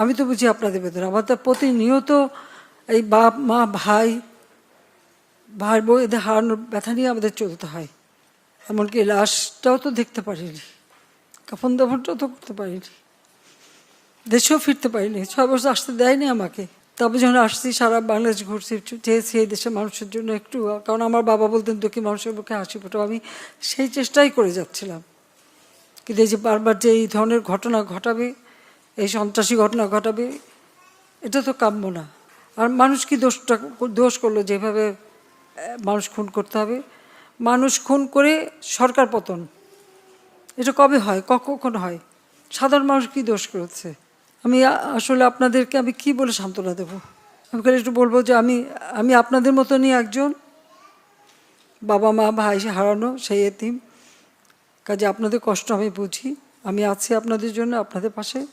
আমি তো বুঝি আপনাদের বেদনা আমার তো প্রতিনিয়ত এই বাপ, মা, ভাই ভাই, বউ, এদের হারানোর ব্যথা নিয়ে আমাদের চলতে হয়। এমনকি লাশটাও তো দেখতে পারিনি। কাফন দাফনটাও তো করতে পারিনি। দেশেও ফিরতে পারিনি। ছয় বছর আসতে দেয়নি আমাকে। তবে যখন আসছি, সারা বাংলাদেশ ঘুরছি, চেয়েছি এই দেশের মানুষের জন্য একটু, কারণ আমার বাবা বলতেন দুঃখী মানুষের মুখে হাসি ফোটো আমি সেই চেষ্টাই করে যাচ্ছিলাম। কিন্তু এই যে বারবার যে এই ধরনের ঘটনা ঘটাবে এই সন্ত্রাসী ঘটনা ঘটাবে, এটা তো কাম্য না। আর মানুষ কি দোষটা, দোষ করল যেভাবে মানুষ খুন করতে হবে? মানুষ খুন করে সরকার পতন। এটা কবে হয়? কখন হয়? সাধারণ মানুষ কি দোষ করেছে? আমি আসলে আপনাদেরকে আমি কি বলে সান্ত্বনা দেবো? আমি খালি একটু বলব যে আমি আমি আপনাদের মতনই একজন। বাবা, মা, ভাই হারানো সেই এতিম। কাজে আপনাদের কষ্ট আমি বুঝি। আমি আছি আপনাদের জন্য, আপনাদের পাশে।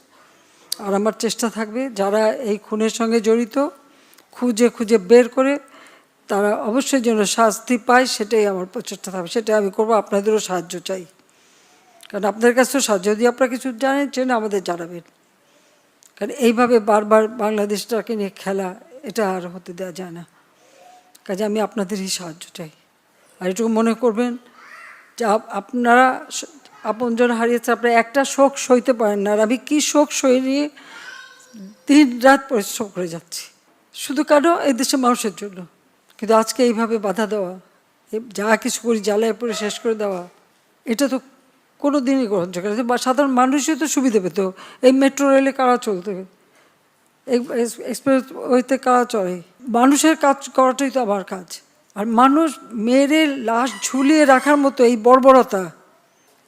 আর আমার চেষ্টা থাকবে যারা এই খুনের সঙ্গে জড়িত, খুঁজে খুঁজে বের করে তারা অবশ্যই যেন শাস্তি পায়, সেটাই আমার প্রচেষ্টা থাকবে। সেটাই আমি করব, আপনাদেরও সাহায্য চাই। কারণ আপনাদের কাছেও সাহায্য। যদি আপনারা কিছু জানেন জেনে আমাদের জানাবেন। কারণ এইভাবে বারবার বাংলাদেশটাকে নিয়ে খেলা, এটা আর হতে দেওয়া যায় না। কাজে আমি আপনাদেরই সাহায্য চাই। আর এটুকু মনে করবেন যে আপনারা আপনজন হারিয়েছে, আপনারা একটা শোক সইতে পারেন না। আর আমি কী শোক সই নিয়ে দিন রাত পরিশ্রম করে যাচ্ছি। শুধু কেন? এই দেশের মানুষের জন্য। কিন্তু আজকে এইভাবে বাধা দেওয়া যা কিছু করি জ্বালায় পরে শেষ করে দেওয়া, এটা তো কোনো দিনই গ্রহণযোগ্য। বা সাধারণ মানুষই তো সুবিধা পেত। এই মেট্রো রেলে কারা চলতে? এক্সপ্রেস ওইতে কারা চলে? মানুষের কাজ করাটাই তো আমার কাজ। আর মানুষ মেরে লাশ ঝুলিয়ে রাখার মতো এই বর্বরতা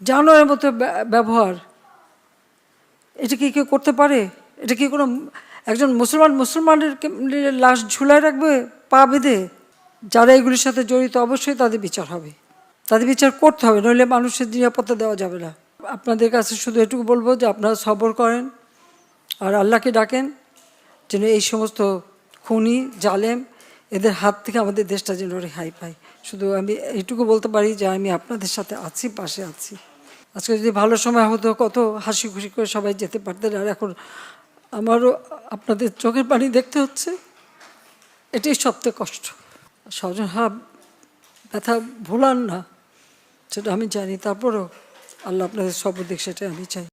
জানোয়ারের মতো ব্য- ব্যবহার। এটা কি কেউ করতে পারে? এটা কি কোনো একজন মুসলমান, মুসলমানের লাশ ঝুলায় রাখবে, পা বেঁধে? যারা এগুলির সাথে জড়িত, অবশ্যই তাদের বিচার হবে। তাদের বিচার করতে হবে, নইলে মানুষের নিরাপত্তা দেওয়া যাবে না। আপনাদের কাছে শুধু এটুকু বলব যে আপনারা সবর করেন, আর আল্লাহকে ডাকেন, যেন এই সমস্ত খুনি, জালেম, এদের হাত থেকে আমাদের দেশটা যেন রেহাই পায়। শুধু আমি এইটুকু বলতে পারি যে আমি আপনাদের সাথে আছি, পাশে আছি। আজকে যদি ভালো সময় হতো, কত হাসি খুশি করে সবাই যেতে পারতেন। আর এখন আমারও আপনাদের চোখের পানি দেখতে হচ্ছে, এটাই সবচেয়ে কষ্ট। স্বজন হাব ব্যথা ভোলান না, সেটা আমি জানি, তারপরও আল্লাহ আপনাদের সব দিক সেটা আমি চাই।